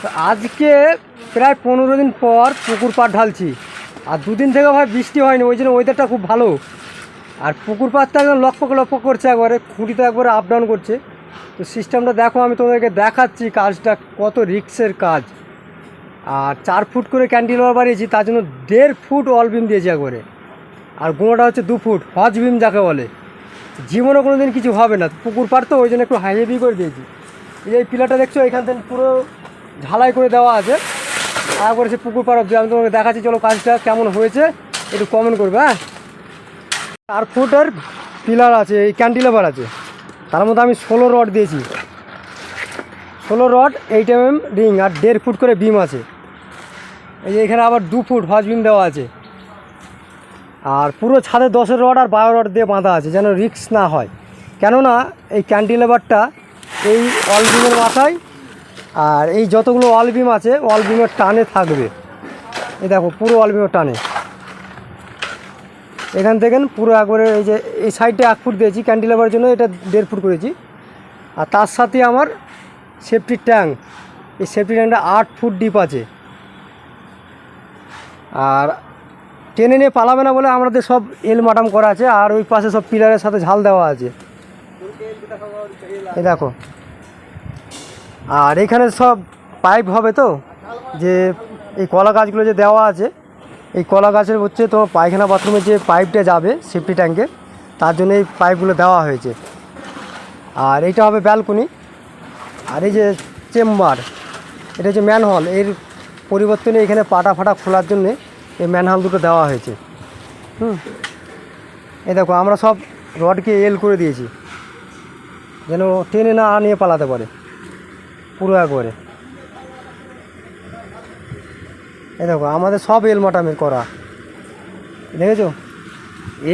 তো আজকে প্রায় পনেরো দিন পর পুকুর পাড় ঢালছি। আর দুদিন থেকে ভাই বৃষ্টি হয়নি, ওই জন্য ওয়েদারটা খুব ভালো। আর পুকুর পাড়টা একদম লক্ষ্য লক্ষ্য করছে একবারে খুঁটিতে একবারে আপ ডাউন করছে। তো সিস্টেমটা দেখো, আমি তোমাদেরকে দেখাচ্ছি কাজটা, কত রিক্সের কাজ। আর চার ফুট করে ক্যান্টিলওয়ার বাড়িয়েছি তার জন্য দেড় ফুট অল বিম দিয়েছি একবারে। আর গুঁড়োটা হচ্ছে দু ফুট হজ বিম যাকে বলে। জীবনে কোনো দিন কিছু হবে না, পুকুর পাড় তো, ওই জন্য একটু হাই হেভি করে দিয়েছি। এই পিলারটা দেখছ, এখান থেকে পুরো ঝালাই করে দেওয়া আছে। তারপরে সে পুকুর পাড় অব্দি আমি তোমাকে দেখাচ্ছি। চলো কাজটা কেমন হয়েছে, একটু কমেন্ট করবে হ্যাঁ? চার ফুটের পিলার আছে, এই ক্যান্টিলেভার আছে। তার মধ্যে আমি ষোলো রড দিয়েছি। ষোলো rod eight M M ring আর দেড় ফুট করে বিম আছে। এই যে এখানে আবার দু ফুট হজ বিম দেওয়া আছে। আর পুরো ছাদে দশের রড আর বারো রড দিয়ে বাঁধা আছে, যেন রিক্স না হয়। কেননা এই ক্যান্টিলেভারটা এই অল বিমের মাথায় আর এই যতগুলো অল বিম আছে অল বিমের টানে থাকবে। এই দেখো, পুরো অলবিমের টানে। এখান থেকে পুরো একবারে এই যে, এই সাইডটা এক ফুট দিয়েছি ক্যান্টিলেভারের জন্য এটা দেড় ফুট করেছি। আর তার সাথে আমার সেফটি ট্যাঙ্ক এই সেফটি ট্যাঙ্কটা আট ফুট ডিপ আছে। আর টেনে নিয়ে পালাবে না বলে আমাদের সব এল মাটাম করা আছে, আর ওই পাশে সব পিলারের সাথে ঝাল দেওয়া আছে। এই দেখো আর এখানে সব পাইপ হবে তো? যে এই কলা গাছগুলো যে দেওয়া আছে, এই কলা গাছের হচ্ছে তোমার পায়খানা বাথরুমে যে পাইপটা যাবে সেফটি ট্যাঙ্কে, তার জন্য এই পাইপগুলো দেওয়া হয়েছে। আর এইটা হবে ব্যালকনি। আর এই যে চেম্বার, এটা হচ্ছে ম্যানহল। এর পরিবর্তনে এখানে পাটা ফাটা খোলার জন্যে এই ম্যানহল দুটো দেওয়া হয়েছে। হুম। এই দেখো, আমরা সব রডকে এল করে দিয়েছি। যেন টেনে না নিয়ে পালাতে পারে। পুরো একবারে এই দেখো, আমাদের সব এল মাটামের করা। দেখেছ?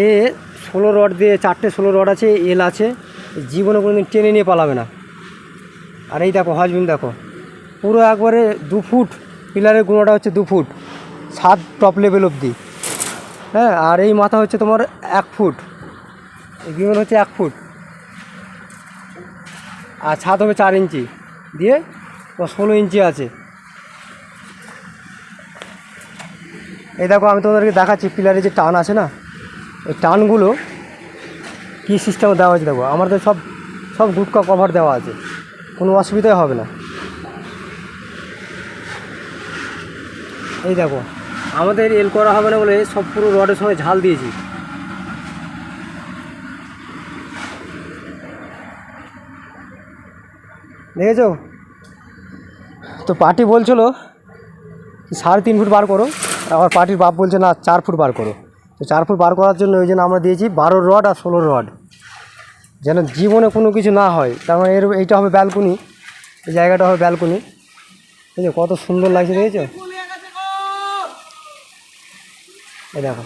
এ ষোলো রড দিয়ে, চারটে ষোলো রড আছে, এল আছে, জীবনে কোনো দিন টেনে নিয়ে পালাবে না। আর এই দেখো হজবিন দেখো, পুরো একবারে দু ফুট, পিলারের গুঁড়োটা হচ্ছে দু ফুট, সাত টপ লেভেল অবধি। হ্যাঁ আর এই মাথা হচ্ছে তোমার এক ফুট, এই হচ্ছে এক ফুট। আর ছাদ হবে চার ইঞ্চি। দিয়ে ষোলো ইঞ্চি আছে। এই দেখো, আমি তোমাদেরকে দেখাচ্ছি, পিলারে যে টান আছে না, এই টানগুলো কী সিস্টেমে দেওয়া হয়েছে দেখো, আমাদের সব সব গুটকা কভার দেওয়া আছে, কোনো অসুবিধাই হবে না। এই দেখো, আমাদের এল করা হবে না বলে সব পুরো রডের সঙ্গে ঝাল দিয়েছি। দেখেছ তো পার্টি বলছিল সাড়ে তিন ফুট বার করো। আবার পার্টির বাপ বলছে, না, চার ফুট বার করো। তো চার ফুট বার করার জন্য ওই জন্য আমরা দিয়েছি বারো রড আর ষোলো রড। যেন জীবনে কোনো কিছু না হয়। তার মানে এর, এইটা হবে ব্যালকনি। এই জায়গাটা হবে ব্যালকনি। ঠিক কত সুন্দর লাগছে, দেখেছ? এই দেখো।